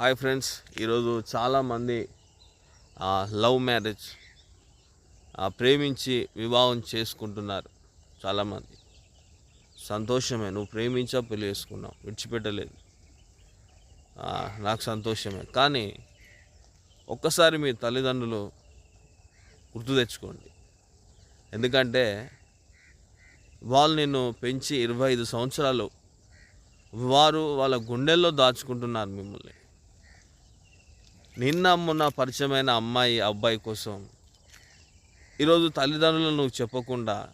Hi friends ఈరోజు చాలామంది love marriage ప్రేమించి వివాహం చేసుకుంటున్నారు చాలామంది. సంతోషమే నువ్వు ప్రేమించా పెళ్ళి చేసుకున్నావు విడిచిపెట్టలేదు. నాకు సంతోషమే. కానీ ఒక్కసారి మీ తల్లిదండ్రులు గుర్తు తెచ్చుకోండి. ఎందుకంటే వాళ్ళు నిన్ను పెంచి ఇరవై ఐదు సంవత్సరాలు వారు వాళ్ళ గుండెల్లో దాచుకుంటున్నారు మిమ్మల్ని. నిన్న మొన్న పరిచయమైన అమ్మాయి అబ్బాయి కోసం ఈరోజు తల్లిదండ్రులు నువ్వు చెప్పకుండా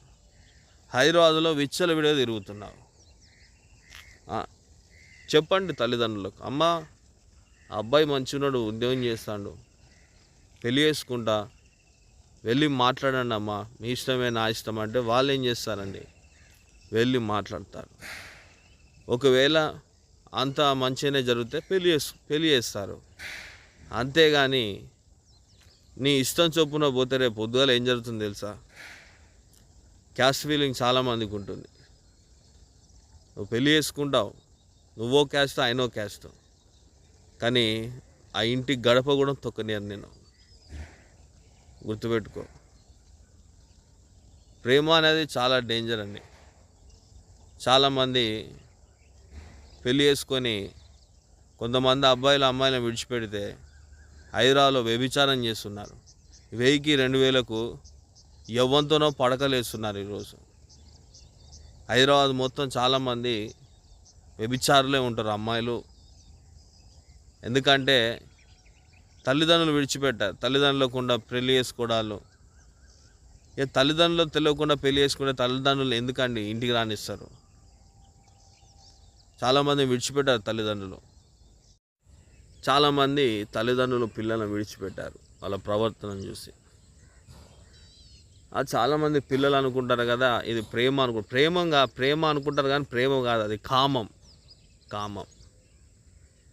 హైదరాబాద్లో విచ్చల విడిగా తిరుగుతున్నావు. చెప్పండి తల్లిదండ్రులకు. అమ్మ అబ్బాయి మంచిగున్నాడు ఉద్యోగం చేస్తాడు పెళ్ళి చేసుకుంటా వెళ్ళి మాట్లాడండి అమ్మా మీ ఇష్టమే నా ఇష్టం అంటే వాళ్ళు ఏం చేస్తారండి? వెళ్ళి మాట్లాడతారు. ఒకవేళ అంత మంచిగానే జరిగితే పెళ్ళి చేసు పెళ్ళి చేస్తారు. అంతేగాని నీ ఇష్టం చొప్పున పోతే రేపు పొద్దుగాల ఏం జరుగుతుంది తెలుసా? క్యాస్ట్ ఫీలింగ్ చాలామందికి ఉంటుంది. నువ్వు పెళ్ళి చేసుకుంటావు. నువ్వో క్యాస్ట్ ఆయనో క్యాస్ట్ కానీ ఆ ఇంటి గడప కూడా తొక్కనియరు నేను గుర్తుపెట్టుకో. ప్రేమ అనేది చాలా డేంజర్ అండి. చాలామంది పెళ్ళి చేసుకొని కొంతమంది అబ్బాయిలు అమ్మాయిలను విడిచిపెడితే హైదరాబాద్లో వ్యభిచారం చేస్తున్నారు. వెయ్యికి రెండు వేలకు ఎవ్వంతోనో పడకలేస్తున్నారు ఈరోజు. హైదరాబాద్ మొత్తం చాలామంది వ్యభిచారులే ఉంటారు అమ్మాయిలు. ఎందుకంటే తల్లిదండ్రులు విడిచిపెట్టారు. తల్లిదండ్రులకుండా పెళ్ళి చేసుకోవడాలు ఏ తల్లిదండ్రులు తెలియకుండా పెళ్ళి చేసుకుంటే తల్లిదండ్రులు ఎందుకండి ఇంటికి రానిస్తారు? చాలామంది విడిచిపెట్టారు తల్లిదండ్రులు. చాలామంది తల్లిదండ్రులు పిల్లలను విడిచిపెట్టారు. వాళ్ళ ప్రవర్తనను చూసి. అది చాలామంది పిల్లలు అనుకుంటారు కదా ఇది ప్రేమ అనుకు ప్రేమంగా ప్రేమ అనుకుంటారు కానీ ప్రేమ కాదు అది కామం. కామం.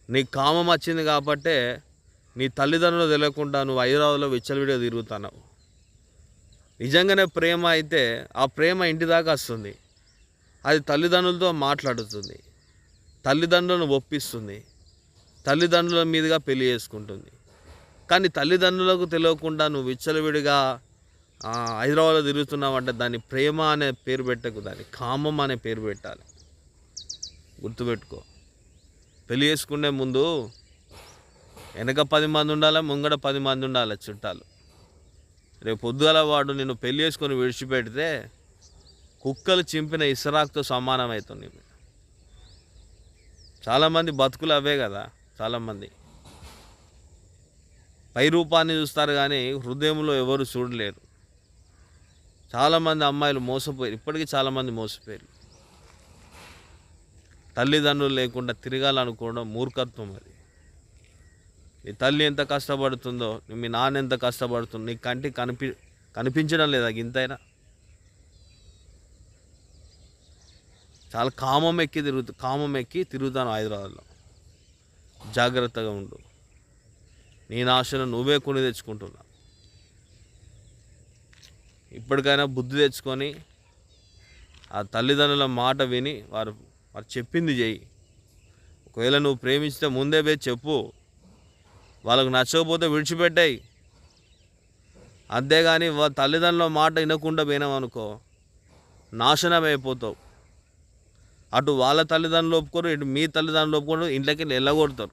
నీ కామం వచ్చింది కాబట్టే నీ తల్లిదండ్రులు తెలియకుండా నువ్వు హైదరాబాద్లో విచ్చలవిడిగా తిరుగుతున్నావు. నిజంగానే ప్రేమ అయితే ఆ ప్రేమ ఇంటి దాకా వస్తుంది. అది తల్లిదండ్రులతో మాట్లాడుతుంది. తల్లిదండ్రులను ఒప్పిస్తుంది. తల్లిదండ్రుల మీదుగా పెళ్ళి చేసుకుంటుంది. కానీ తల్లిదండ్రులకు తెలియకుండా నువ్వు విచ్చలవిడిగా హైదరాబాద్లో తిరుగుతున్నావు అంటే దాన్ని ప్రేమ అనే పేరు పెట్టకు దాన్ని కామం అనే పేరు పెట్టాలి. గుర్తుపెట్టుకో. పెళ్ళి చేసుకునే ముందు వెనక పది మంది ఉండాలి ముంగడ పది మంది ఉండాలి చుట్టాలు. రేపు పొద్దుగల వాడు నిన్ను పెళ్ళి చేసుకొని విడిచిపెడితే కుక్కలు చింపిన ఇసరాక్తో సమానం అవుతుంది చాలామంది బతుకులు అవే కదా. చాలామంది. పై రూపాన్ని చూస్తారు కానీ హృదయంలో ఎవరు చూడలేరు. చాలామంది అమ్మాయిలు మోసపోయారు. ఇప్పటికీ చాలామంది మోసపోయారు. తల్లిదండ్రులు లేకుండా తిరగాలనుకోవడం మూర్ఖత్వం అది. నీ తల్లి ఎంత కష్టపడుతుందో మీ నాన్న ఎంత కష్టపడుతుందో నీ కంటికి కనిపి కనిపించడం లేదా ఇంతైనా? చాలా కామం ఎక్కి తిరుగుతు కామం ఎక్కి తిరుగుతాను హైదరాబాద్లో. జాగ్రత్తగా ఉండు. నీ నాశనం నువ్వే కొని తెచ్చుకుంటున్నా. ఇప్పటికైనా బుద్ధి తెచ్చుకొని ఆ తల్లిదండ్రుల మాట విని వారు వారు చెప్పింది చేయి ఒకవేళ నువ్వు ప్రేమిస్తే ముందే పోయి చెప్పు. వాళ్ళకు నచ్చకపోతే విడిచిపెట్టాయి. అంతేగాని వా తల్లిదండ్రుల మాట వినకుండా పోయినామనుకో నాశనం అయిపోతావు. అటు వాళ్ళ తల్లిదండ్రులు ఒప్పుకోరు ఇటు మీ తల్లిదండ్రులు ఒప్పుకోరు ఇంట్లోకి వెళ్ళగొడతారు.